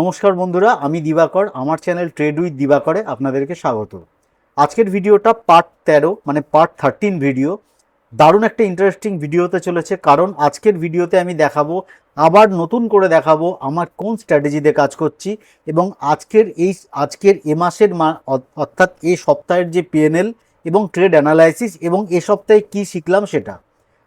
নমস্কার বন্ধুরা, আমি দিবাকর, আমার চ্যানেল ট্রেড উইথ দিবাকরে আপনাদেরকে স্বাগত। আজকের ভিডিওটা পার্ট তেরো মানে পার্ট থার্টিন ভিডিও দারুণ একটা ইন্টারেস্টিং ভিডিও হতে চলেছে, কারণ আজকের ভিডিওতে আমি দেখাবো, আবার নতুন করে দেখাবো আমার কোন স্ট্র্যাটেজিতে কাজ করছি এবং আজকের এই, আজকের এ মাসের অর্থাৎ এই সপ্তাহের যে পিএনএল এবং ট্রেড অ্যানালাইসিস এবং এ সপ্তাহে কী শিখলাম সেটা।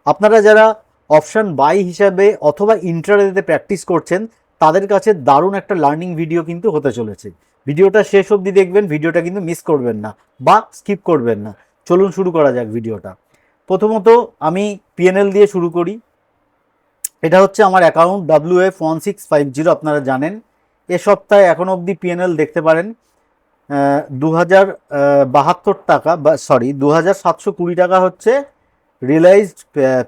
আপনারা যারা অপশান বাই হিসাবে অথবা ইন্টারনেটে প্র্যাকটিস করছেন তাদের কাছে দারুণ একটা লার্নিং ভিডিও কিন্তু হতে চলেছে। ভিডিওটা শেষ অবধি দেখবেন, ভিডিওটা কিন্তু মিস করবেন না বা স্কিপ করবেন না। চলুন শুরু করা যাক ভিডিওটা। প্রথমত আমি পিএনএল দিয়ে শুরু করি। এটা হচ্ছে আমার account W F one six five zero আপনারা জানেন। এ সপ্তাহে এখন অবধি পিএনএল দেখতে পারেন দু হাজার বাহাত্তর টাকা বা সরি দু হাজার সাতশো কুড়ি টাকা হচ্ছে রিয়েলাইজড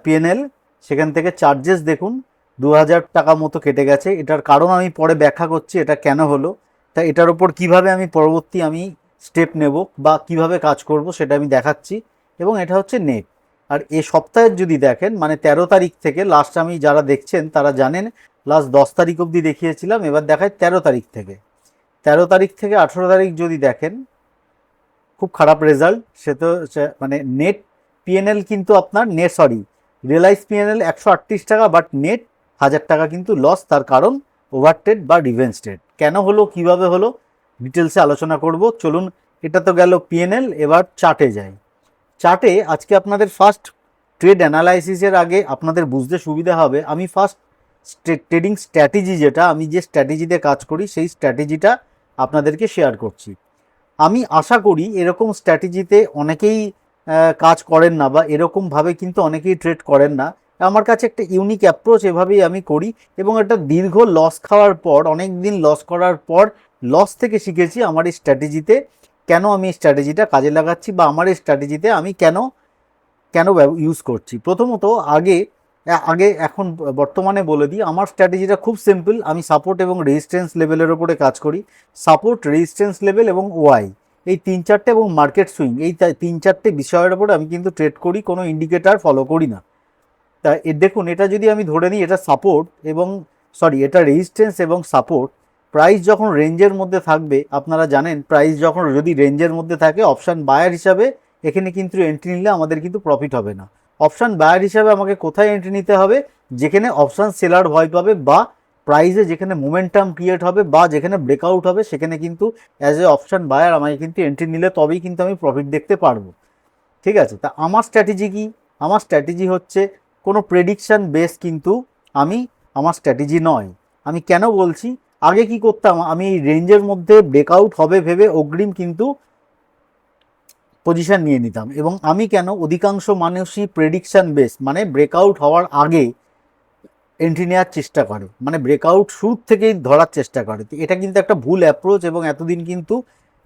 পিএনএল সেখান থেকে চার্জেস দেখুন। দু হাজার টাকা মতো কেটে গেছে। এটার কারণ আমি পরে ব্যাখ্যা করছি, এটা কেন হলো, তা এটার ওপর কীভাবে আমি পরবর্তী আমি স্টেপ নেব বা কীভাবে কাজ করব সেটা আমি দেখাচ্ছি, এবং এটা হচ্ছে নেট আর এ সপ্তাহের যদি দেখেন মানে তেরো তারিখ থেকে লাস্ট আমি যারা দেখছেন, তারা জানেন লাস্ট দশ তারিখ অবধি দেখিয়েছিলাম, এবার দেখায় তেরো তারিখ থেকে। তেরো তারিখ থেকে আঠেরো তারিখ যদি দেখেন, খুব খারাপ রেজাল্ট সে তো মানে নেট পিএনএল কিন্তু আপনার নেট সরি রিয়েলাইজ পিএনএল একশো আটত্রিশ টাকা বাট নেট হাজার টাকা কিন্তু লস তার কারণ ওভারটেড বা রিভেন্স ট্রেড কেন হলো, কীভাবে হলো ডিটেলসে আলোচনা করব। চলুন, এটা তো গেল পিএনএল এবার চার্টে যাই। চার্টে আজকে আপনাদের ফার্স্ট ট্রেড অ্যানালাইসিসের আগে আপনাদের বুঝতে সুবিধা হবে। আমি ফার্স্ট ট্রেডিং স্ট্র্যাটেজি যেটা, আমি যে স্ট্র্যাটেজিতে কাজ করি, সেই স্ট্র্যাটেজিটা আপনাদেরকে শেয়ার করছি। আমি আশা করি, এরকম স্ট্র্যাটেজিতে অনেকেই কাজ করেন না বা এরকমভাবে কিন্তু অনেকেই ট্রেড করেন না। আমার কাছে একটা ইউনিক অ্যাপ্রোচ এভাবেই আমি করি এবং একটা দীর্ঘ লস খাওয়ার পর অনেক দিন লস করার পর লস থেকে শিখেছি আমার এই স্ট্র্যাটেজিতে কেন আমি এই স্ট্র্যাটেজিটা কাজে লাগাচ্ছি বা আমার এই স্ট্র্যাটেজিতে আমি কেন কেন ইউজ করছি। প্রথমত আগে আগে এখন বর্তমানে বলে দিই, আমার স্ট্র্যাটেজিটা খুব সিম্পল আমি সাপোর্ট এবং রেজিস্ট্যান্স লেভেলের ওপরে কাজ করি। সাপোর্ট রেজিস্ট্যান্স লেভেল এবং ওয়াই এই তিন চারটে এবং মার্কেট সুইং এই তিন চারটে বিষয়ের ওপরে আমি কিন্তু ট্রেড করি, কোনো ইন্ডিকেটার ফলো করি না। তা দেখুন, এটা যদি আমি ধরে নিই, এটা সাপোর্ট এবং সরি এটা রেজিস্ট্যান্স এবং সাপোর্ট প্রাইস যখন রেঞ্জের মধ্যে থাকবে, আপনারা জানেন প্রাইস যখন যদি রেঞ্জের মধ্যে থাকে অপশান বায়ার হিসাবে এখানে কিন্তু এন্ট্রি নিলে আমাদের কিন্তু প্রফিট হবে না। অপশান বায়ার হিসাবে আমাকে কোথায় এন্ট্রি নিতে হবে? যেখানে অপশান সেলার ভয় পাবে বা প্রাইসে যেখানে মোমেন্টাম ক্রিয়েট হবে বা যেখানে ব্রেকআউট হবে, সেখানে কিন্তু অ্যাজ এ অপশান বায়ার আমাকে কিন্তু এন্ট্রি নিলে তবেই কিন্তু আমি প্রফিট দেখতে পারব। ঠিক আছে? তা আমার স্ট্র্যাটেজি কি? আমার স্ট্র্যাটেজি হচ্ছে কোনো প্রেডিকশান বেস কিন্তু আমি আমার স্ট্র্যাটেজি নয়। আমি কেন বলছি? আগে কি করতাম? আমি এই রেঞ্জের মধ্যে ব্রেকআউট হবে ভেবে অগ্রিম কিন্তু পজিশন নিয়ে নিতাম এবং আমি কেন অধিকাংশ মানুষই প্রেডিকশান বেস মানে ব্রেকআউট হওয়ার আগে এন্ট্রি নেওয়ার চেষ্টা করে। মানে ব্রেকআউট শুরু থেকেই ধরার চেষ্টা করে। এটা কিন্তু একটা ভুল অ্যাপ্রোচ এবং এতদিন কিন্তু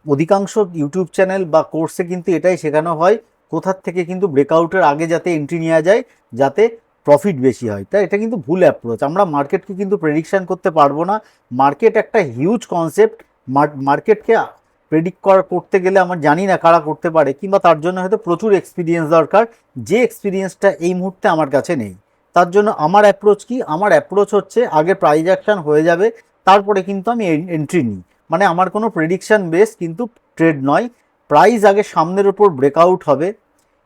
অধিকাংশ ইউটিউব চ্যানেল বা কোর্সে কিন্তু এটাই শেখানো হয়। কোথার থেকে কিন্তু ব্রেকআউটের আগে যাতে এন্ট্রি নেওয়া যায়, যাতে প্রফিট বেশি হয়। তাই এটা কিন্তু ভুল অ্যাপ্রোচ আমরা মার্কেটকে কিন্তু প্রেডিকশান করতে পারব না। মার্কেট একটা হিউজ কনসেপ্ট মার্কেটকে প্রেডিক্ট করা, করতে গেলে আমার জানি না কারা করতে পারে, কিংবা তার জন্য হয়তো প্রচুর এক্সপিরিয়েন্স দরকার। যে এক্সপিরিয়েন্সটা এই মুহূর্তে আমার কাছে নেই। তার জন্য আমার অ্যাপ্রোচ কি? আমার অ্যাপ্রোচ হচ্ছে আগে প্রাইজ অ্যাকশন হয়ে যাবে, তারপরে কিন্তু আমি এন্ট্রি নিই। মানে আমার কোনো প্রেডিকশান বেস কিন্তু ট্রেড নয়। প্রাইস আগে সামনের ওপর ব্রেকআউট হবে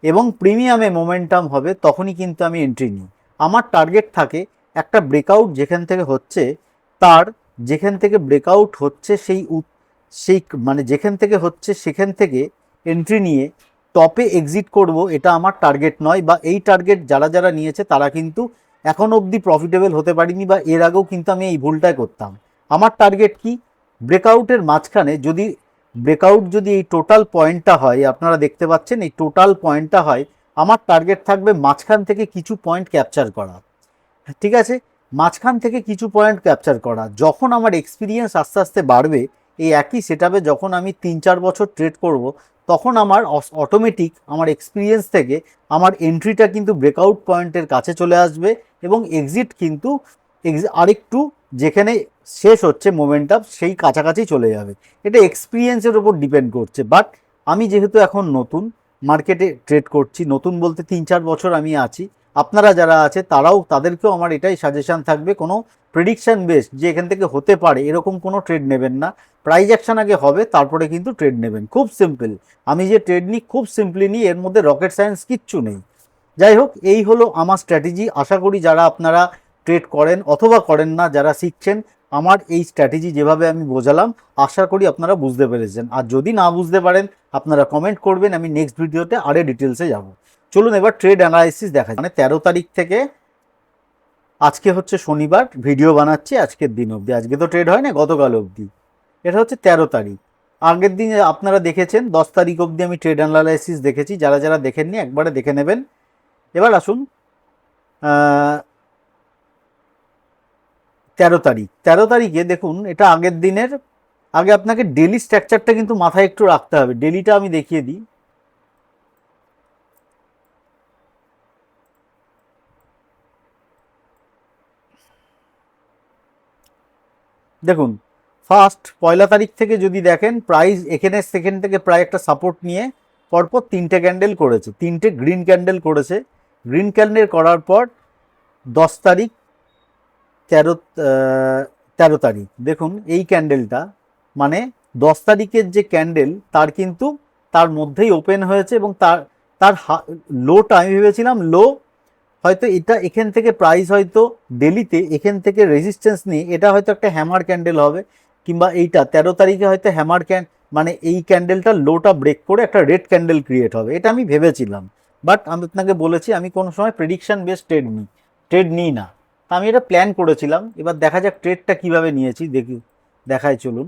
এবং প্রিমিয়ামে মোমেন্টাম হবে, তখনই কিন্তু আমি এন্ট্রি নিই। আমার টার্গেট থাকে একটা ব্রেকআউট যেখান থেকে হচ্ছে, তার যেখান থেকে ব্রেকআউট হচ্ছে সেই সেই মানে যেখান থেকে হচ্ছে সেখান থেকে এন্ট্রি নিয়ে টপে এক্সিট করব, এটা আমার টার্গেট নয় বা এই টার্গেট যারা যারা নিয়েছে তারা কিন্তু এখন অবধি প্রফিটেবল হতে পারিনি বা এর আগেও কিন্তু আমি এই ভুলটাই করতাম। আমার টার্গেট কি? ব্রেকআউটের মাঝখানে যদি ব্রেকআউট যদি এই টোটাল পয়েন্টটা হয়, আপনারা দেখতে পাচ্ছেন এই টোটাল পয়েন্টটা হয়, আমার টার্গেট থাকবে মাঝখান থেকে কিছু পয়েন্ট ক্যাপচার করা। ঠিক আছে? মাঝখান থেকে কিছু পয়েন্ট ক্যাপচার করা। যখন আমার এক্সপিরিয়েন্স আস্তে আস্তে বাড়বে, এই একই সেটাপে যখন আমি তিন চার বছর ট্রেড করব, তখন আমার অটোমেটিক আমার এক্সপিরিয়েন্স থেকে আমার এন্ট্রিটা কিন্তু ব্রেকআউট পয়েন্টের কাছে চলে আসবে এবং এক্সিট কিন্তু আরেকটু যেখানে শেষ হচ্ছে মোমেন্টাম সেই কাছাকাছি চলে যাবে। এটা এক্সপিরিয়েন্সের উপর ডিপেন্ড করছে। বাট আমি যেহেতু এখন নতুন মার্কেটে ট্রেড করছি, নতুন বলতে তিন চার বছর আমি আছি। আপনারা যারা আছে, তারাও, তাদেরকেও আমার এটাই সাজেশন থাকবে, কোনো প্রেডিকশন বেসড যে এখান থেকে হতে পারে, এরকম কোনো ট্রেড নেবেন না। প্রাইজ অ্যাকশন আগে হবে, তারপরে কিন্তু ট্রেড নেবেন। খুব সিম্পল আমি যে ট্রেড নিই, খুব সিম্পলি নিই, এর মধ্যে রকেট সায়েন্স কিচ্ছু নেই। যাই হোক, এই হলো আমার স্ট্র্যাটেজি আশা করি যারা আপনারা ট্রেড করেন অথবা করেন না, যারা শিখছেন আমার এই স্ট্র্যাটেজি যেভাবে আমি বোঝালাম, আশা করি আপনারা বুঝতে পেরেছেন। আর যদি না বুঝতে পারেন, আপনারা কমেন্ট করবেন, আমি নেক্সট ভিডিওতে আরে ডিটেলসে যাব। চলুন এবার ট্রেড অ্যানালাইসিস দেখা মানে তেরো তারিখ থেকে আজকে হচ্ছে শনিবার ভিডিও বানাচ্ছি আজকের দিন অবধি। আজকে তো ট্রেড হয় না, গতকাল অবধি। এটা হচ্ছে তেরো তারিখ। আগের দিন আপনারা দেখেছেন, দশ তারিখ অবধি আমি ট্রেড অ্যানালাইসিস দেখেছি। যারা যারা দেখেননি, একবারে দেখে নেবেন। এবার আসুন তেরো তারিখ। তেরো তারিখে দেখুন, এটা আগের দিনের, আগে আপনাকে ডেলি স্ট্রাকচারটা কিন্তু মাথায় একটু রাখতে হবে। ডেলিটা আমি দেখিয়ে দিই। দেখুন ফার্স্ট পয়লা তারিখ থেকে যদি দেখেন প্রাইস এখানে সেকেন্ড থেকে প্রায় একটা সাপোর্ট নিয়ে পরপর তিনটে ক্যান্ডেল করেছে। তিনটে গ্রিন ক্যান্ডেল করেছে। গ্রিন ক্যান্ডেল করার পর দশ তারিখ তেরো তেরো তারিখ। দেখুন, এই ক্যান্ডেলটা মানে দশ তারিখের যে ক্যান্ডেল তার কিন্তু তার মধ্যেই ওপেন হয়েছে এবং তার তার লোটা আমি ভেবেছিলাম লো হয়তো এটা এখান থেকে প্রাইস হয়তো ডেলিতে এখান থেকে রেজিস্ট্যান্স নিয়ে, এটা হয়তো একটা হ্যামার ক্যান্ডেল হবে, কিংবা এইটা, তেরো তারিখে হয়তো হ্যামার ক্যান মানে এই ক্যান্ডেলটা লোটা ব্রেক করে একটা রেড ক্যান্ডেল ক্রিয়েট হবে, এটা আমি ভেবেছিলাম। বাট আমি আপনাকে বলেছি, আমি কোনো সময় প্রেডিকশান বেস ট্রেড নিই ট্রেড নিই না। তা আমি এটা প্ল্যান করেছিলাম। এবার দেখা যাক ট্রেডটা কীভাবে নিয়েছি, দেখি, দেখায় চলুন।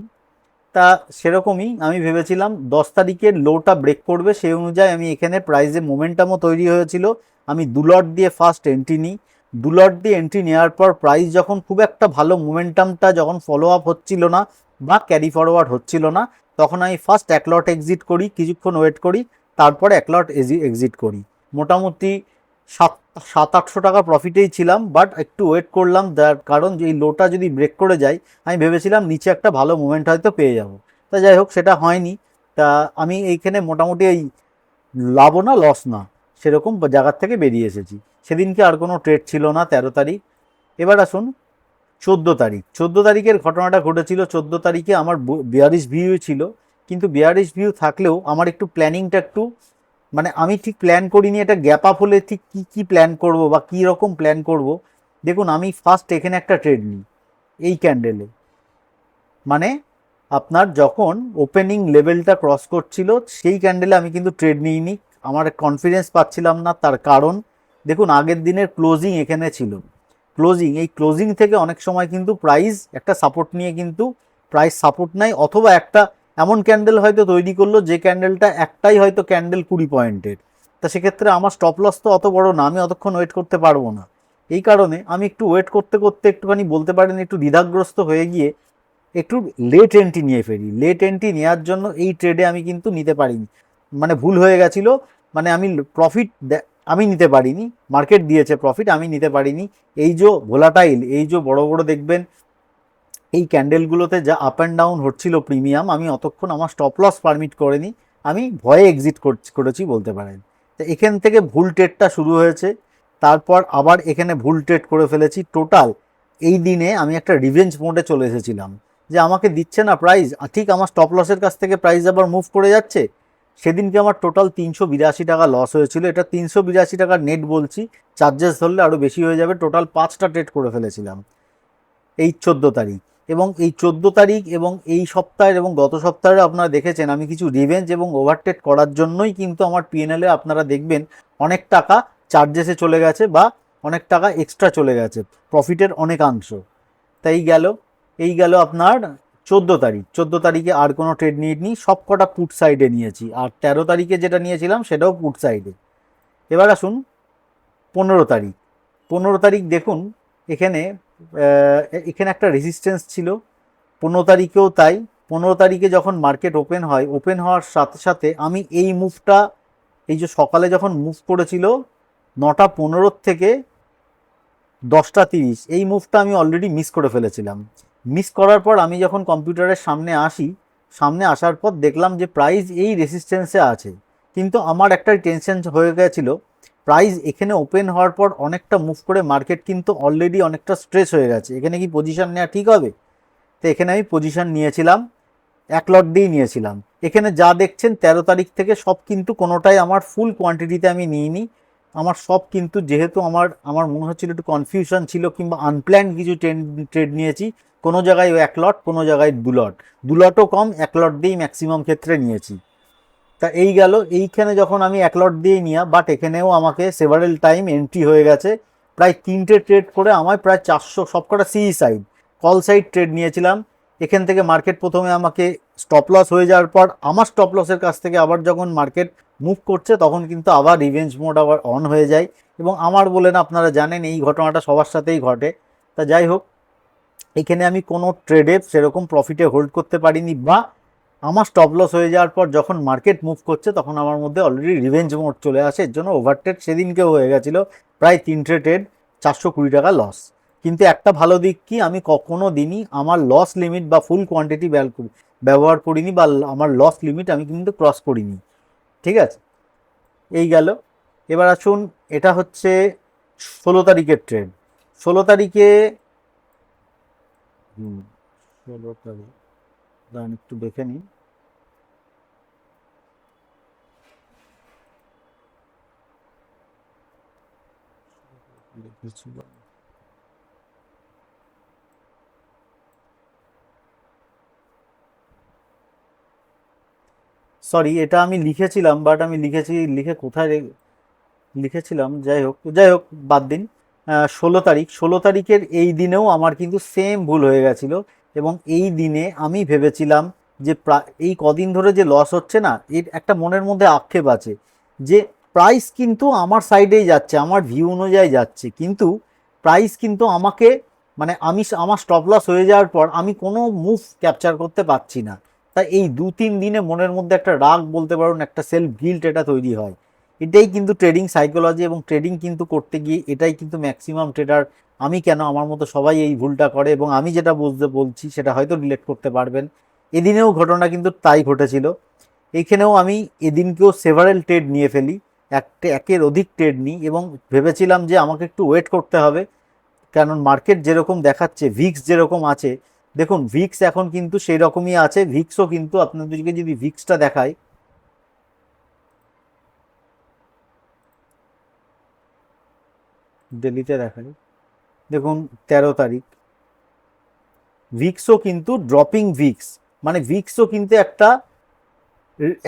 তা সেরকমই আমি ভেবেছিলাম দশ তারিখের লোটা ব্রেক করবে, সেই অনুযায়ী আমি এখানে প্রাইজে মোমেন্টামও তৈরি হয়েছিল। আমি দুলট দিয়ে ফার্স্ট এন্ট্রি নিই। দুলট দিয়ে এন্ট্রি নেওয়ার পর প্রাইস যখন খুব একটা ভালো মোমেন্টামটা যখন ফলো আপ হচ্ছিল না বা ক্যারি ফরওয়ার্ড হচ্ছিল না, তখন আমি ফার্স্ট এক লট এক্সিট করি, কিছুক্ষণ ওয়েট করি, তারপর এক লট এক্সিট করি। মোটামুটি সাত সাত আটশো টাকা প্রফিটেই ছিলাম বাট একটু ওয়েট করলাম যার কারণ যে এই লোটা যদি ব্রেক করে যায়, আমি ভেবেছিলাম নিচে একটা ভালো মুভমেন্ট হয়তো পেয়ে যাব। তা যাই হোক, সেটা হয়নি। তা আমি এইখানে মোটামুটি এই লাভও না লস না, সেরকম জায়গার থেকে বেরিয়ে এসেছি। সেদিনকে আর কোনো ট্রেড ছিল না, তেরো তারিখ। এবার আসুন, চোদ্দ তারিখ। চোদ্দ তারিখের ঘটনাটা ঘটেছিল, চোদ্দ তারিখে আমার বিয়ারিশ ভিউ ছিল। কিন্তু বিয়ারিশ ভিউ থাকলেও আমার একটু প্ল্যানিংটা একটু মানে আমি ঠিক প্ল্যান করিনি এটা গ্যাপ আপ হলে ঠিক কী কী প্ল্যান করব বা কী রকম প্ল্যান করব। দেখুন, আমি ফার্স্ট এখানে একটা ট্রেড নিই এই ক্যান্ডেলে মানে আপনার যখন ওপেনিং লেভেলটা ক্রস করছিল, সেই ক্যান্ডেলে আমি কিন্তু ট্রেড নিইনি। আমার কনফিডেন্স পাচ্ছিলাম না, তার কারণ দেখুন, আগের দিনের ক্লোজিং এখানে ছিল। ক্লোজিং এই ক্লোজিং থেকে অনেক সময় কিন্তু প্রাইস একটা সাপোর্ট নিয়ে কিন্তু প্রাইস সাপোর্ট নেয় অথবা একটা এমন ক্যান্ডেল হয়তো তৈরি করল, যে ক্যান্ডেলটা একটাই হয়তো ক্যান্ডেল কুড়ি পয়েন্টের তা সেক্ষেত্রে আমার স্টপ লস তো অত বড় না, আমি অতক্ষণ ওয়েট করতে পারব না। এই কারণে আমি একটু ওয়েট করতে করতে একটুখানি বলতে পারেন, একটু দ্বিধাগ্রস্ত হয়ে গিয়ে একটু লেট এন্ট্রি নিয়ে ফেরি লেট এন্ট্রি নেওয়ার জন্য এই ট্রেডে আমি কিন্তু নিতে পারিনি। মানে ভুল হয়ে গেছিল মানে আমি প্রফিট আমি নিতে পারিনি। মার্কেট দিয়েছে প্রফিট আমি নিতে পারিনি। এই যে ভোলাটাইল এই যে বড় বড় দেখবেন এই ক্যান্ডেলগুলোতে যা আপ অ্যান্ড ডাউন হচ্ছিল প্রিমিয়াম আমি অতক্ষণ আমার স্টপ লস পারমিট করেনি, আমি ভয়ে এক্সিট করেছি বলতে পারেন। তো এখান থেকে ভুল ট্রেডটা শুরু হয়েছে, তারপর আবার এখানে ভুল ট্রেড করে ফেলেছি। টোটাল এই দিনে আমি একটা রিভেঞ্জ মোডে চলে এসেছিলাম, যে আমাকে দিচ্ছে না প্রাইস ঠিক আমার স্টপ লসের কাছ থেকে প্রাইস আবার মুভ করে যাচ্ছে। সেদিনকে আমার টোটাল তিনশো বিরাশি টাকা লস হয়েছিল, এটা তিনশো বিরাশি টাকার নেট বলছি চার্জেস ধরলে আরও বেশি হয়ে যাবে। টোটাল পাঁচটা ট্রেড করে ফেলেছিলাম, এই চোদ্দ তারিখ। এবং এই চোদ্দ তারিখ এবং এই সপ্তাহের এবং গত সপ্তাহে আপনারা দেখেছেন, আমি কিছু রিভেঞ্জ এবং ওভারটেক করার জন্যই কিন্তু আমার পিএনএলে আপনারা দেখবেন অনেক টাকা চার্জেসে চলে গেছে বা অনেক টাকা এক্সট্রা চলে গেছে প্রফিটের অনেকাংশ। তাই গেল, এই গেল আপনার চোদ্দ তারিখ। চোদ্দ তারিখে আর কোনো ট্রেড নিয়ে নিই, সব কটা পুট সাইডে নিয়েছি। আর তেরো তারিখে যেটা নিয়েছিলাম সেটাও পুট সাইডে এবার আসুন, পনেরো তারিখ। পনেরো তারিখ দেখুন এখানে এখানে একটা রেজিস্ট্যান্স ছিল। পনেরো তারিখেও তাই। পনেরো তারিখে যখন মার্কেট ওপেন হয় ওপেন হওয়ার সাথে সাথে আমি এই মুভটা এই যে সকালে যখন মুভ করেছিল, নটা পনেরোর থেকে দশটা তিরিশ, এই মুভটা আমি অলরেডি মিস করে ফেলেছিলাম। মিস করার পর আমি যখন কম্পিউটারের সামনে আসি, সামনে আসার পর দেখলাম যে প্রাইস এই রেসিস্টেন্সে আছে। কিন্তু আমার একটা টেনশন হয়ে গেছিল প্রাইস এখানে ওপেন হওয়ার পর অনেকটা মুভ করে মার্কেট কিন্তু অলরেডি অনেকটা স্ট্রেস হয়ে গেছে। এখানে কি পজিশান নেওয়া ঠিক হবে? তো এখানে আমি পজিশন নিয়েছিলাম, এক লট দিয়েই নিয়েছিলাম। এখানে যা দেখছেন তেরো তারিখ থেকে সব কিন্তু কোনোটাই আমার ফুল কোয়ান্টিটিতে আমি নিইনি। আমার সব কিন্তু যেহেতু আমার আমার মনে হচ্ছিল একটু কনফিউশন ছিল কিংবা আনপ্ল্যান কিছু ট্রেড ট্রেড নিয়েছি, কোনো জায়গায় এক লট কোনো জায়গায় দু লট দু লটও কম, এক লট দিয়েই ম্যাক্সিমাম ক্ষেত্রে নিয়েছি। তা এই গেল। এইখানে যখন আমি এক লট দিয়ে নিয়া বাট এখানেও আমাকে সেভারেল টাইম এন্ট্রি হয়ে গেছে। প্রায় তিনটে ট্রেড করে আমার প্রায় চারশো, সবকটা C side call side trade নিয়েছিলাম। এখান থেকে মার্কেট প্রথমে আমাকে স্টপ লস হয়ে যাওয়ার পর, আমার স্টপ লসের কাছ থেকে আবার যখন মার্কেট মুভ করছে, তখন কিন্তু আবার রিভেঞ্জ মোড আবার অন হয়ে যায়। এবং আমার বলেন, আপনারা জানেন, এই ঘটনাটা সবার সাথেই ঘটে। তা যাই হোক, এখানে আমি কোনো ট্রেডে সেরকম প্রফিটে হোল্ড করতে পারিনি বা আমার স্টপ লস হয়ে যাওয়ার পর যখন মার্কেট মুভ করছে, তখন আমার মধ্যে অলরেডি রিভেঞ্জ মোড চলে আসে। এর জন্য ওভারটেড সেদিনকেও হয়ে গেছিল প্রায় তিনটে ট্রেড চারশো কুড়ি টাকা লস কিন্তু একটা ভালো দিক কি? আমি কখনো দিনই আমার লস লিমিট বা ফুল কোয়ান্টিটি ব্যবহার করিনি বা আমার লস লিমিট আমি কিন্তু ক্রস করিনি। ঠিক আছে? এই গেল। এবার আসুন, এটা হচ্ছে ষোলো তারিখের ট্রেন ষোলো তারিখে ষোলো তারিখ। দাঁড়ান, একটু দেখে নিই। সরি এটা আমি লিখেছিলাম বাট আমি লিখেছি, লিখে কোথায় লিখেছিলাম, যাই হোক যাই হোক, বাদ দিন। ষোলো তারিখ, ষোলো তারিখের এই দিনেও আমার কিন্তু সেম ভুল হয়ে গেছিল। এবং এই দিনে আমি ভেবেছিলাম যে এই কদিন ধরে যে লস হচ্ছে না, এর একটা মনের মধ্যে আক্ষেপ আছে যে প্রাইস কিন্তু আমার সাইডেই যাচ্ছে, আমার ভিউ অনুযায়ী যাচ্ছে। কিন্তু প্রাইস কিন্তু আমাকে মানে আমি আমার স্টপ লস হয়ে যাওয়ার পর আমি কোনো মুভ ক্যাপচার করতে পারছি না। তাই এই দু তিন দিনে মনের মধ্যে একটা রাগ বলতে পারুন, একটা সেলফ গিল্ট এটা তৈরি হয়। এটাই কিন্তু ট্রেডিং সাইকোলজি এবং ট্রেডিং কিন্তু করতে গিয়ে এটাই কিন্তু ম্যাক্সিমাম ট্রেডার আমি কেন আমার মতো সবাই এই ভুলটা করে? এবং আমি যেটা বুঝতে বলছি, সেটা হয়তো রিলেট করতে পারবেন। এদিনেও ঘটনা কিন্তু তাই ঘটেছিল। এইখানেও আমি এদিনকেও সেভারেল ট্রেড নিয়ে ফেলি। একটা, একের অধিক ট্রেড নিই এবং ভেবেছিলাম যে আমাকে একটু ওয়েট করতে হবে। কারণ মার্কেট যেরকম দেখাচ্ছে ভিক্স যেরকম আছে, দেখুন ভিক্স এখন কিন্তু সেই রকমই আছে। ভিক্সও কিন্তু আপনাদেরকে যদি ভিক্সটা দেখায় দিল্লিতে দেখাই। দেখুন, তেরো তারিখ। ভিক্সও কিন্তু ড্রপিং ভিক্স। মানে ভিক্সও কিন্তু একটা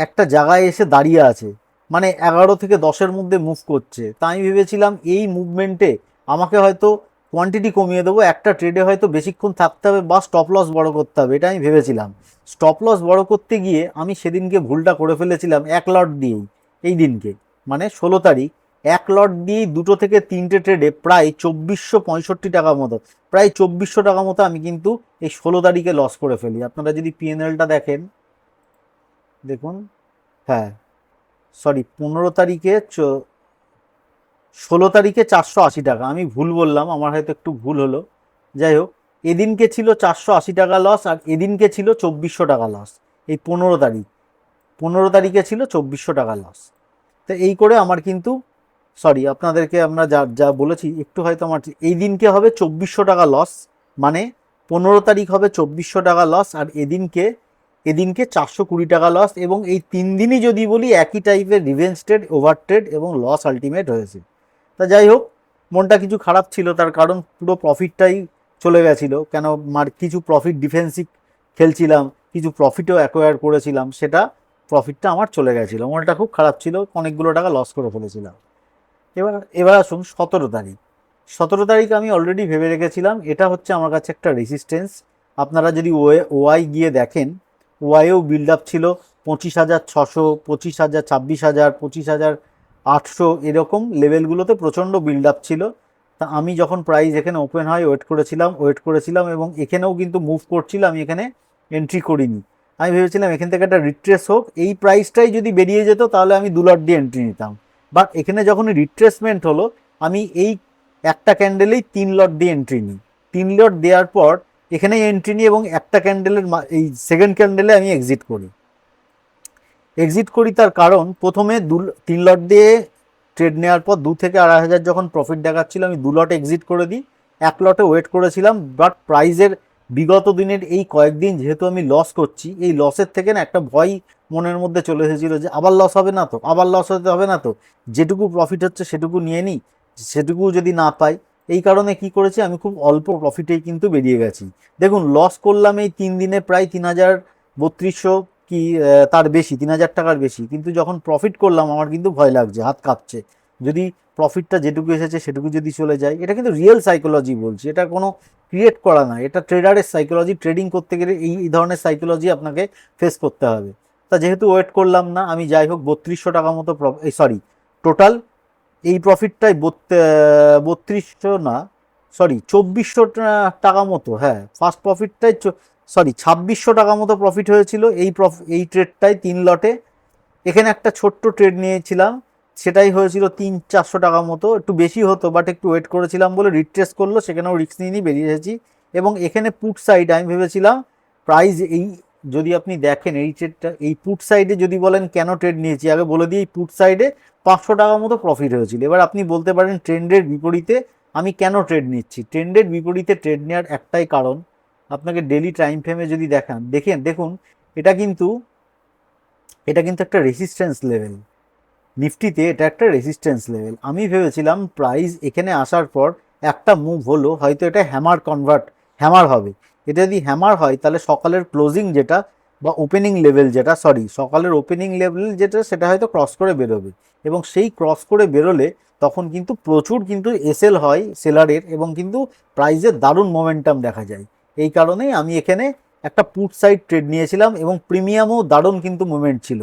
একটা জায়গায় এসে দাঁড়িয়ে আছে। মানে এগারো থেকে দশের মধ্যে মুভ করছে। তা আমি ভেবেছিলাম এই মুভমেন্টে আমাকে হয়তো কোয়ান্টিটি কমিয়ে দেবো। একটা ট্রেডে হয়তো বেশিক্ষণ থাকতে হবে বা স্টপ লস বড় করতে হবে, এটা আমি ভেবেছিলাম। স্টপ লস বড় করতে গিয়ে আমি সেদিনকে ভুলটা করে ফেলেছিলাম এক লট দিয়েই, এই দিনকে। মানে ষোলো তারিখ এক লট দিয়ে দুটো থেকে তিনটে ট্রেডে প্রায় চব্বিশশো পঁয়ষট্টি টাকা মতো, প্রায় চব্বিশশো টাকা মতো আমি কিন্তু এই ষোলো তারিখে লস করে ফেলি। আপনারা যদি পিএনএলটা দেখেন, দেখুন হ্যাঁ সরি পনেরো তারিখে ষোলো তারিখে চারশো আশি টাকা। আমি ভুল বললাম, আমার হয়তো একটু ভুল হলো। যাই হোক, এদিনকে ছিল চারশো আশি টাকা লস আর এদিনকে ছিল চব্বিশশো টাকা লস এই পনেরো তারিখ। পনেরো তারিখে ছিল চব্বিশশো টাকা লস তো এই করে আমার কিন্তু সরি আপনাদেরকে আমরা যা যা বলেছি, একটু হয়তো আমার এই দিনকে হবে চব্বিশশো টাকা লস মানে পনেরো তারিখ হবে চব্বিশশো টাকা লস আর এদিনকে এদিনকে চারশো কুড়ি টাকা লস এবং এই তিন দিনই যদি বলি, একই টাইপের রিভেঞ্জ ট্রেড ওভার ট্রেড এবং লস আলটিমেট হয়েছে। তা যাই হোক, মনটা কিছু খারাপ ছিল, তার কারণ পুরো প্রফিটটাই চলে গেছিল। কেন মার, কিছু প্রফিট ডিফেন্সিভ খেলছিলাম, কিছু প্রফিটও অ্যাকোয়ার করেছিলাম, সেটা প্রফিটটা আমার চলে গেছিল। মনটা খুব খারাপ ছিল, অনেকগুলো টাকা লস করে ফেলেছিলাম। এবার এবার আসুন সতেরো তারিখ। সতেরো তারিখ আমি অলরেডি ভেবে রেখেছিলাম, এটা হচ্ছে আমার কাছে একটা রেসিস্টেন্স আপনারা যদি ওয়ে, ওয়াই গিয়ে দেখেন, ওয়াইও বিল্ড আপ ছিল পঁচিশ হাজার, ছশো, পঁচিশ হাজার, ছাব্বিশ হাজার, পঁচিশ হাজার, আটশো এরকম লেভেলগুলোতে প্রচণ্ড বিল্ড আপ ছিল। তা আমি যখন প্রাইস এখানে ওপেন হয় ওয়েট করেছিলাম ওয়েট করেছিলাম এবং এখানেও কিন্তু মুভ করছিল, আমি এখানে এন্ট্রি করিনি। আমি ভেবেছিলাম এখান থেকে একটা রিট্রেস হোক, এই প্রাইসটাই যদি বেরিয়ে যেত, তাহলে আমি দু লট দিয়ে এন্ট্রি নিতাম। বাট এখানে যখন রিট্রেসমেন্ট হলো, আমি এই একটা ক্যান্ডেলেই তিন লট দিয়ে এন্ট্রি নিই। তিন লট দেওয়ার পর এখানেই এন্ট্রি নিই এবং একটা ক্যান্ডেলের এই সেকেন্ড ক্যান্ডেলে আমি এক্সিট করি। এক্সিট করি তার কারণ প্রথমে দু তিন লট দিয়ে ট্রেড নেওয়ার পর দু থেকে আড়াই হাজার যখন প্রফিট দেখাচ্ছিল, আমি দু লট এক্সিট করে দিই। এক লটে ওয়েট করেছিলাম বাট প্রাইজের বিগত দিনের এই কয়েকদিন যেহেতু আমি লস করছি, এই লসের থেকে না একটা ভয় মনের মধ্যে চলে এসেছিল যে আবার লস হবে না তো, আবার লস হতে হবে না তো। যেটুকু প্রফিট হচ্ছে সেটুকু নিয়ে নিই, সেটুকু যদি না পাই, এই কারণে কি করেছি, আমি খুব অল্প প্রফিটেই কিন্তু বেরিয়ে গেছি। দেখুন লস করলাম এই তিন দিনে প্রায় তিন হাজার বত্রিশশো কি তার বেশি, তিন হাজার টাকার বেশি। কিন্তু যখন প্রফিট করলাম, আমার কিন্তু ভয় লাগছে, হাত কাঁপছে। যদি প্রফিটটা যেটুকু এসেছে, সেটুকু যদি চলে যায়, এটা কিন্তু রিয়েল সাইকোলজি বলছি, এটা কোনো ক্রিয়েট করা না। এটা ট্রেডারের সাইকোলজি ট্রেডিং করতে গেলে এই এই ধরনের সাইকোলজি আপনাকে ফেস করতে হবে। তা যেহেতু ওয়েট করলাম না, আমি যাই হোক বত্রিশশো টাকা মতো সরি টোটাল এই প্রফিটটাই বত্রিশশো না সরি চব্বিশশো টাকা মতো হ্যাঁ ফার্স্ট প্রফিটটাই সরি ছাব্বিশশো টাকা মতো প্রফিট হয়েছিল এই এই ট্রেডটাই তিন লটে। এখানে একটা ছোট্ট ট্রেড নিয়েছিলাম, সেটাই হয়েছিল তিন চারশো টাকা মতো, একটু বেশি হতো বাট একটু ওয়েট করেছিলাম বলে রিট্রেস করল, সেখানেও রিস্ক নিয়ে নিয়ে বেরিয়ে এসেছি। এবং এখানে পুট সাইড আমি ভেবেছিলাম প্রাইস এই যদি আপনি দেখেন এই ট্রেডটা এই পুট সাইডে যদি বলেন কেন ট্রেড নিয়েছি, আগে বলে দিই, এই পুট সাইডে পাঁচশো টাকা মতো প্রফিট হয়েছিল। এবার আপনি বলতে পারেন ট্রেন্ডের বিপরীতে আমি কেন ট্রেড নিচ্ছি? ট্রেন্ডের বিপরীতে ট্রেড নেওয়ার একটাই কারণ, আপনাকে ডেলি টাইম ফ্রেমে যদি দেখান, দেখেন, দেখুন, এটা কিন্তু এটা কিন্তু একটা রেসিস্ট্যান্স লেভেল নিফটিতে এটা একটা রেসিস্ট্যান্স লেভেল আমি ভেবেছিলাম প্রাইস এখানে আসার পর একটা মুভ হলো, হয়তো এটা হ্যামার কনভার্ট হ্যামার হবে। এটা যদি হ্যামার হয়, তাহলে সকালের ক্লোজিং যেটা বা ওপেনিং লেভেল যেটা সরি সকালের ওপেনিং লেভেল যেটা, সেটা হয়তো ক্রস করে বেরোবে। এবং সেই ক্রস করে বেরোলে তখন কিন্তু প্রচুর কিন্তু এসএল হয় সেলারের এবং কিন্তু প্রাইজের দারুণ মোমেন্টাম দেখা যায়। এই কারণেই আমি এখানে একটা পুট সাইড ট্রেড নিয়েছিলাম এবং প্রিমিয়ামও দারুণ কিন্তু মুভমেন্ট ছিল।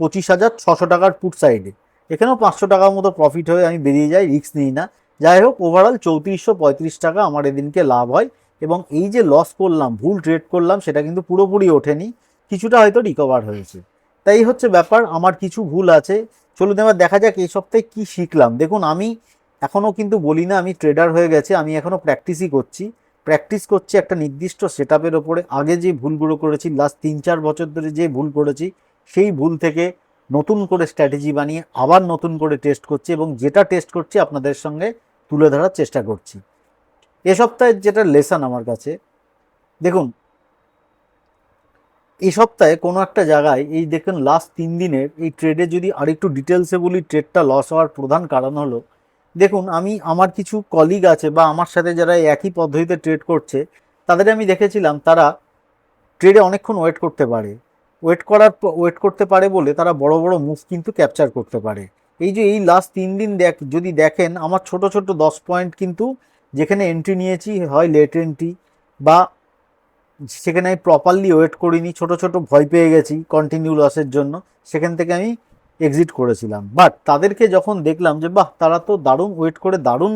পঁচিশ হাজার ছশো টাকার পুট সাইডে এখানেও পাঁচশো টাকার মতো প্রফিট হয়ে আমি বেরিয়ে যাই রিস্ক নিই না। যাই হোক ওভারঅল চৌত্রিশশো পঁয়ত্রিশ টাকা আমার এদিনকে লাভ হয়। এবং এই যে লস করলাম, ভুল ট্রেড করলাম, সেটা কিন্তু পুরোপুরি ওঠেনি। কিছুটা হয়তো রিকভার হয়েছে। তাই হচ্ছে ব্যাপার, আমার কিছু ভুল আছে। চলুন এবার দেখা যাক এই সপ্তাহে কী শিখলাম। দেখুন, আমি এখনও কিন্তু বলি না, আমি ট্রেডার হয়ে গেছে, আমি এখনও প্র্যাকটিসই করছি। প্র্যাকটিস করছি একটা নির্দিষ্ট সেট আপের ওপরে। আগে যে ভুলগুলো করেছি লাস্ট তিন চার বছর ধরে যে ভুল করেছি, সেই ভুল থেকে নতুন করে স্ট্র্যাটেজি বানিয়ে আবার নতুন করে টেস্ট করছি এবং যেটা টেস্ট করছি আপনাদের সঙ্গে তুলে ধরার চেষ্টা করছি। এ সপ্তাহের যেটা লেসন আমার কাছে, দেখুন এই সপ্তাহে কোনো একটা জায়গায় এই দেখুন লাস্ট তিন দিনের এই ট্রেডে যদি আরেকটু ডিটেলসে বলি ট্রেডটা লস হওয়ার প্রধান কারণ হলো, দেখুন আমি, আমার কিছু কলিগ আছে বা আমার সাথে যারা একই পদ্ধতিতে ট্রেড করছে, তাদের আমি দেখেছিলাম তারা ট্রেডে অনেকক্ষণ ওয়েট করতে পারে। ওয়েট করার ওয়েট করতে পারে বলে তারা বড় বড় মুভ কিন্তু ক্যাপচার করতে পারে। এই যে এই লাস্ট তিন দিন দেখ, যদি দেখেন, আমার ছোট ছোট দশ পয়েন্ট কিন্তু যেখানে এন্ট্রি নিয়েছি হয় লেট এন্ট্রি বা সেখানে আমি প্রপারলি ওয়েট করিনি, ছোট ছোট ভয় পেয়ে গেছি কন্টিনিউ লসের জন্য, সেখান থেকে আমি এক্সিট করেছিলাম। বাট তাদেরকে যখন দেখলাম যে, বাহ, তারা তো দারুণ ওয়েট করে দারুণ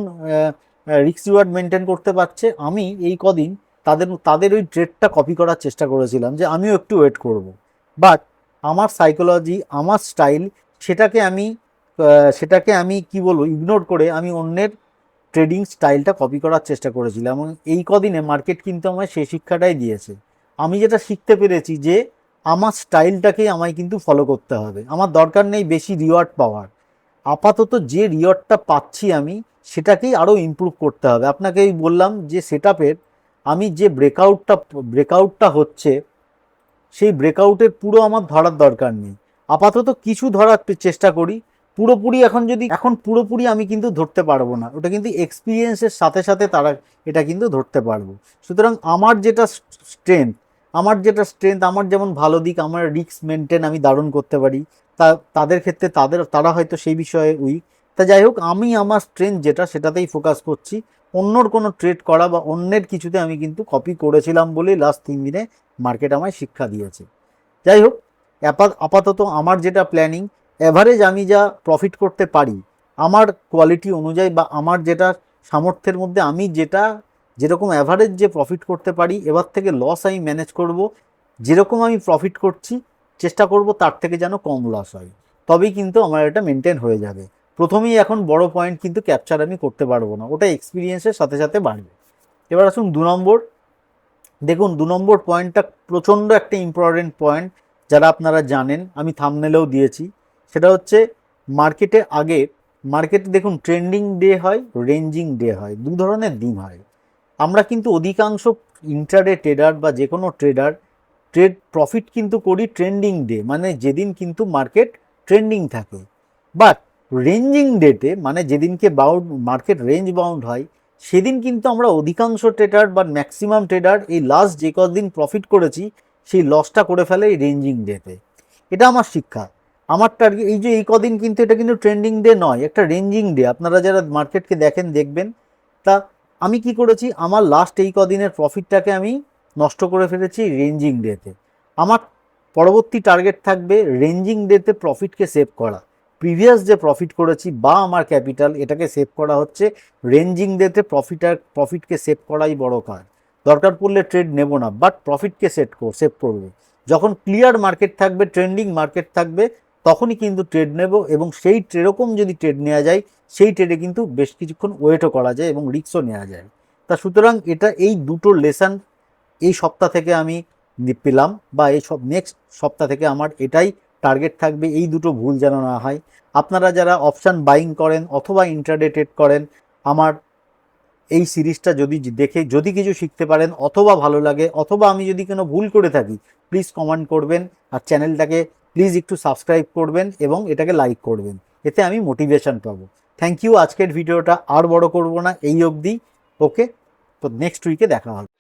রিক্স রিওয়ার্ড মেনটেন করতে পারছে, আমি এই কদিন তাদের তাদের ওই ট্রেডটা কপি করার চেষ্টা করেছিলাম যে, আমিও একটু ওয়েট করব। বাট আমার সাইকোলজি আমার স্টাইল সেটাকে আমি সেটাকে আমি কি বলব ইগনোর করে আমি অন্যের ট্রেডিং স্টাইলটা কপি করার চেষ্টা করেছিলাম এবং এই কদিনে মার্কেট কিন্তু আমায় সেই শিক্ষাটাই দিয়েছে। আমি যেটা শিখতে পেরেছি যে আমার স্টাইলটাকেই আমায় কিন্তু ফলো করতে হবে। আমার দরকার নেই বেশি রিওয়ার্ড পাওয়ার। আপাতত যে রিওয়ার্ডটা পাচ্ছি আমি, সেটাকেই আরও ইমপ্রুভ করতে হবে। আপনাকে এই বললাম যে সেট আমি যে ব্রেকআউটটা ব্রেকআউটটা হচ্ছে, সেই ব্রেকআউটের পুরো আমার ধরার দরকার নেই। আপাতত কিছু ধরার চেষ্টা করি। পুরোপুরি এখন যদি, এখন পুরোপুরি আমি কিন্তু ধরতে পারব না। ওটা কিন্তু এক্সপিরিয়েন্সের সাথে সাথে তারা এটা কিন্তু ধরতে পারব। সুতরাং আমার যেটা স্ট্রেংথ আমার যেটা স্ট্রেংথ আমার যেমন ভালো দিক, আমার রিস্ক মেনটেন আমি দারুণ করতে পারি। তা, তাদের ক্ষেত্রে তাদের, তারা হয়তো সেই বিষয়ে উইক তা যাই হোক, আমি আমার স্ট্রেংথ যেটা, সেটাতেই ফোকাস করছি। অন্যর কোনো ট্রেড করা বা অন্যের কিছুতে আমি কিন্তু কপি করেছিলাম বলেই লাস্ট তিন দিনে মার্কেট আমায় শিক্ষা দিয়েছে। যাই হোক আপাত- আপাতত আমার যেটা প্ল্যানিং অ্যাভারেজ আমি যা প্রফিট করতে পারি, আমার কোয়ালিটি অনুযায়ী বা আমার যেটা সামর্থ্যের মধ্যে আমি যেটা, যেরকম অ্যাভারেজ যে প্রফিট করতে পারি, এবার থেকে লস আমি ম্যানেজ করব, যেরকম আমি প্রফিট করছি, চেষ্টা করব তার থেকে যেন কম লস হয়। তবেই কিন্তু আমার এটা মেনটেন হয়ে যাবে। প্রথমেই এখন বড় পয়েন্ট কিন্তু ক্যাপচার আমি করতে পারব না, ওটা এক্সপিরিয়েন্সের সাথে সাথে বাড়বে। এবার আসুন দু নম্বর। দেখুন, দু নম্বর পয়েন্টটা প্রচণ্ড একটা ইম্পর্টেন্ট পয়েন্ট যারা আপনারা জানেন, আমি থামনেলেও দিয়েছি। সেটা হচ্ছে মার্কেটে আগে, মার্কেটে দেখুন ট্রেন্ডিং ডে হয়, রেঞ্জিং ডে হয়, দু ধরনের দিন হয়। আমরা কিন্তু অধিকাংশ ইন্টারডে ট্রেডার বা যে কোনো ট্রেডার, ট্রেড প্রফিট কিন্তু করি ট্রেন্ডিং ডে মানে যেদিন কিন্তু মার্কেট ট্রেন্ডিং থাকে। বাট রেঞ্জিং ডেতে মানে যেদিনকে বাউন্ড, মার্কেট রেঞ্জ বাউন্ড হয়, সেদিন কিন্তু আমরা অধিকাংশ ট্রেডার বা ম্যাক্সিমাম ট্রেডার এই লাস্ট যে কদিন প্রফিট করেছি, সেই লসটা করে ফেলে এই রেঞ্জিং ডেতে। এটা আমার শিক্ষা। আমার টার্গেট এই যে এই কদিন কিন্তু এটা কিন্তু ট্রেন্ডিং ডে নয়, একটা রেঞ্জিং ডে আপনারা যারা মার্কেটকে দেখেন, দেখবেন। তা আমি কি করেছি, আমার লাস্ট এই কদিনের প্রফিটটাকে আমি নষ্ট করে ফেলেছি রেঞ্জিং ডেতে আমার পরবর্তী টার্গেট থাকবে রেঞ্জিং ডেতে প্রফিটকে সেভ করা। প্রিভিয়াস যে প্রফিট করেছি বা আমার ক্যাপিটাল এটাকে সেভ করা হচ্ছে রেঞ্জিং ডেতে প্রফিট আর প্রফিটকে সেভ করাই বড় কাজ। দরকার পড়লে ট্রেড নেব না বাট প্রফিটকে সেট সেভ করবে। যখন ক্লিয়ার মার্কেট থাকবে ট্রেন্ডিং মার্কেট থাকবে তখনই কিন্তু ট্রেড নেব এবং সেই এরকম যদি ট্রেড নেওয়া যায়, সেই ট্রেডে কিন্তু বেশ কিছুক্ষণ ওয়েটও করা যায় এবং রিক্সও নেওয়া যায়। তা সুতরাং এটা এই দুটো লেসন এই সপ্তাহ থেকে আমি পেলাম বা এই সব নেক্সট সপ্তাহ থেকে আমার এটাই টার্গেট থাকবে, এই দুটো ভুল যেন না হয়। আপনারা যারা অপশান বাইং করেন অথবা ইন্টারডে ট্রেড করেন, আমার এই সিরিজটা যদি দেখে যদি কিছু শিখতে পারেন অথবা ভালো লাগে, অথবা আমি যদি কোনো ভুল করে থাকি প্লিজ কমেন্ট করবেন আর চ্যানেলটাকে প্লিজ একটু সাবস্ক্রাইব করবেন এবং এটাকে লাইক করবেন। এতে আমি মোটিভেশন পাবো। থ্যাংক ইউ আজকের ভিডিওটা আর বড় করব না, এই অবধি। ওকে তো নেক্সট উইকে দেখা হবে।